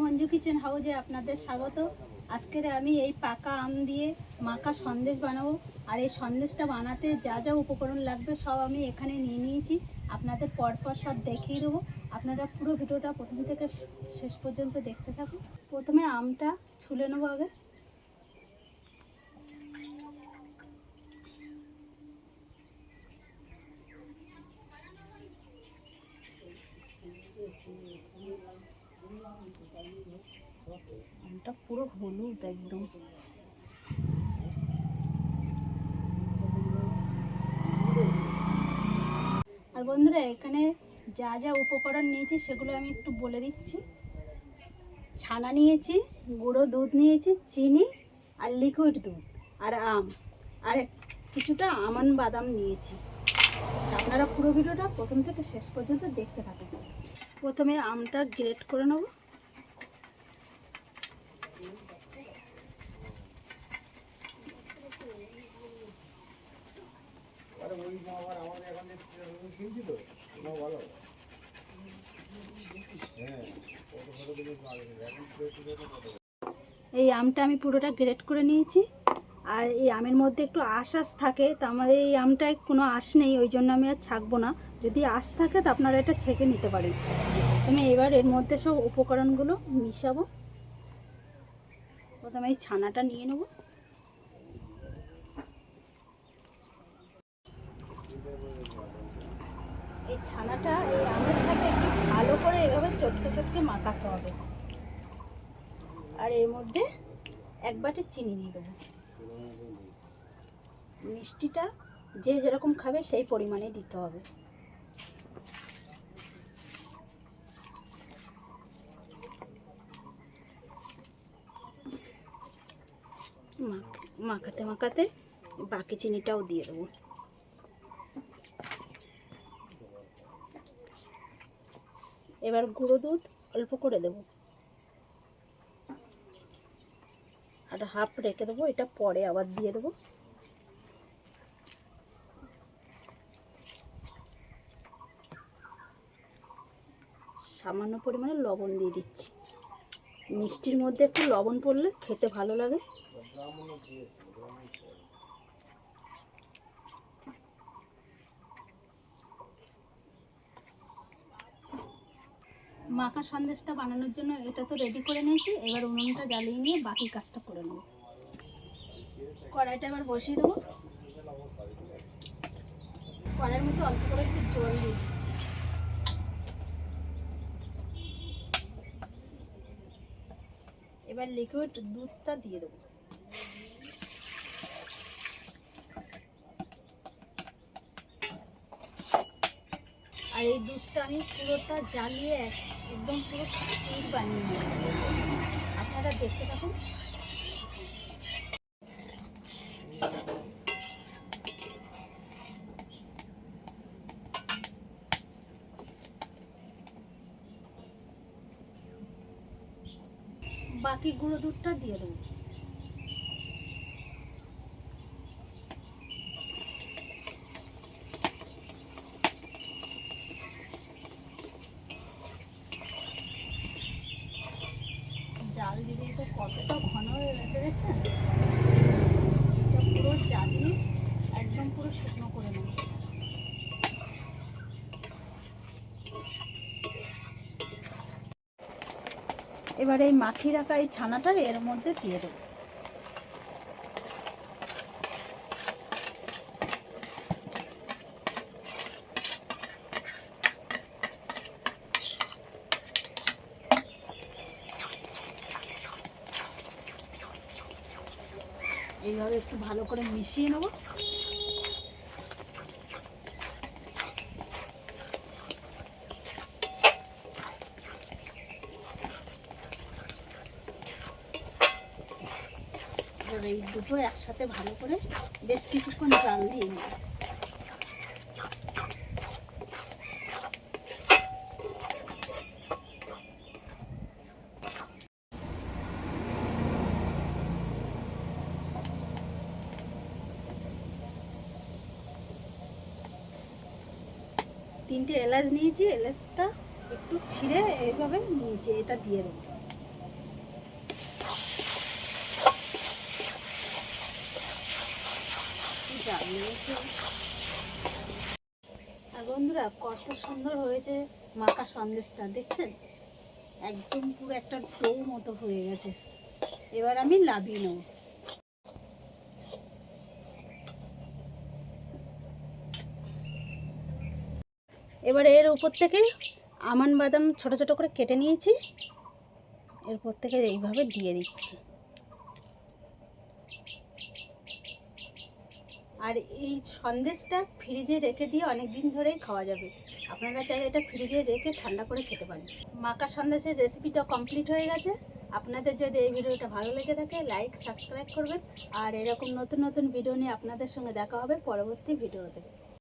Manju kitchen হাউজে আপনাদের স্বাগত। আজকের আমি এই পাকা আম দিয়ে মাখা সন্দেশ বানাবো। আর এই সন্দেশটা বানাতে যা যা উপকরণ লাগবে সব আমি এখানে নিয়ে নিয়েছি। আপনাদের পরপর সব দেখিয়ে দেবো। আপনারা পুরো ভিডিওটা প্রথম থেকে শেষ পর্যন্ত দেখতে থাকুন। প্রথমে আমটা ছুলে নেব আগে। আমটা পুরো হলুদ একদম। আর বন্ধুরা, এখানে যা যা উপকরণ নিয়েছি সেগুলো আমি একটু বলে দিচ্ছি। ছানা নিয়েছি, গুঁড়ো দুধ নিয়েছি, চিনি আর লিকুইড দুধ আর আম। আর কিছুটা আমান বাদাম নিয়েছি। আপনারা পুরো ভিডিওটা প্রথম থেকে শেষ পর্যন্ত দেখতে থাকুন। প্রথমে আমটা গ্রেট করে নেব। এই আমটা আমি পুরোটা গ্রেট করে নিয়েছি। আর এই আমের মধ্যে একটু আঁশ আশ থাকে, তো আমাদের এই আমটায় কোনো আশ নেই, ওই জন্য আমি আর ছাকবো না। যদি আশ থাকে, তো আপনারা এটা ছেঁকে নিতে পারেন। আমি এবার এর মধ্যে সব উপকরণগুলো মিশাবো। প্রথমে এই ছানাটা নিয়ে নেব। এই ছানাটা এই আমের সাথে একটু ভালো করে এভাবে চটকে চটকে মাখাতে হবে। আর এর মধ্যে এক বাটি চিনি দিয়ে দেবো। মিষ্টিটা যে যেরকম খাবে সেই পরিমাণে দিতে হবে। মাখ- মাখাতে মাখাতে বাকি চিনিটাও দিয়ে দেবো। এবার গুঁড়ো দুধ অল্প করে দেবো। আর হাফ রেখে দেবো, এটা পরে আবার দিয়ে দেবো। সামান্য পরিমাণে লবণ দিয়ে দিচ্ছি। মিষ্টির মধ্যে একটু লবণ পড়লে খেতে ভালো লাগে। মাখা সন্দেশটা বানানোর জন্য এটা তো রেডি করে নিয়েছি। এবার উনুনটা জ্বালিয়ে নিয়ে বাকি কাজটা করে নেব। কড়াইটা এবার বসিয়ে দেবো। কড়াইয়ের মধ্যে অল্প করে একটু জল এবার লিকুইড দুধটা দিয়ে দেবো। আর এই দুধটা আমি পুরোটা জ্বালিয়ে একদম পুরো ক্ষীর বানিয়ে আপনারা দেখতে থাকুন। বাকি গুঁড়ো দুধটা দিয়ে দেবো জাল দিলে তো কতটা ঘন হয়ে পুরো একদম পুরো শুকনো করে এবার এই মাখি রাখা এই ছানাটা এর মধ্যে দিয়ে দেবো। এইভাবে একটু ভালো করে মিশিয়ে নেব। এই দুটো একসাথে ভালো করে বেশ কিছুক্ষণ জাল দিয়ে নেব। তিনটে এলাচ নিয়েছি, এলাচটা একটু ছিঁড়ে এইভাবে নিয়েছি, এটা দিয়ে দেব। আর বন্ধুরা, কত সুন্দর হয়েছে মাখা সন্দেশটা, দেখছেন? একদম পুরো একটা টৌ মতো হয়ে গেছে। এবার আমি লাভিয়ে নেব। এবার এর উপর থেকে আমান বাদাম ছোট ছোট করে কেটে নিয়েছি। এরপর থেকে এইভাবে দিয়ে দিচ্ছি। আর এই সন্দেশটা ফ্রিজে রেখে দিয়ে অনেক দিন ধরেই খাওয়া যাবে। আপনারা চাইলে এটা ফ্রিজে রেখে ঠান্ডা করে খেতে পারেন। মাকা সন্দেশের রেসিপিটা কমপ্লিট হয়ে গেছে। আপনাদের যদি এই ভিডিওটা ভালো লেগে থাকে লাইক সাবস্ক্রাইব করবেন। আর এরকম নতুন নতুন ভিডিও নিয়ে আপনাদের সঙ্গে দেখা হবে পরবর্তী ভিডিওতে